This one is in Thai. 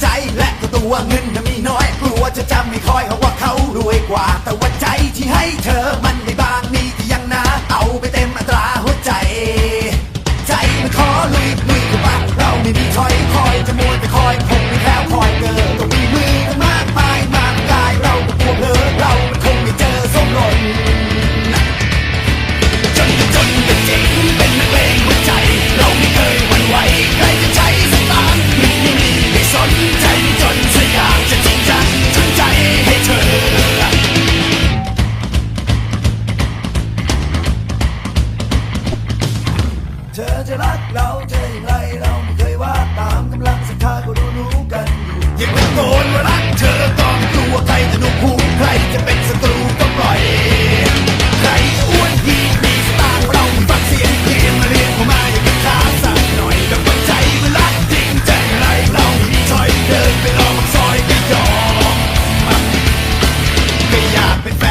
ใจและก็ตัวเงินจะมีน้อย กลัวจะจำไม่ค่อยเพราะว่าเขารวยกว่า แต่ว่าใจที่ให้เธอมา I've been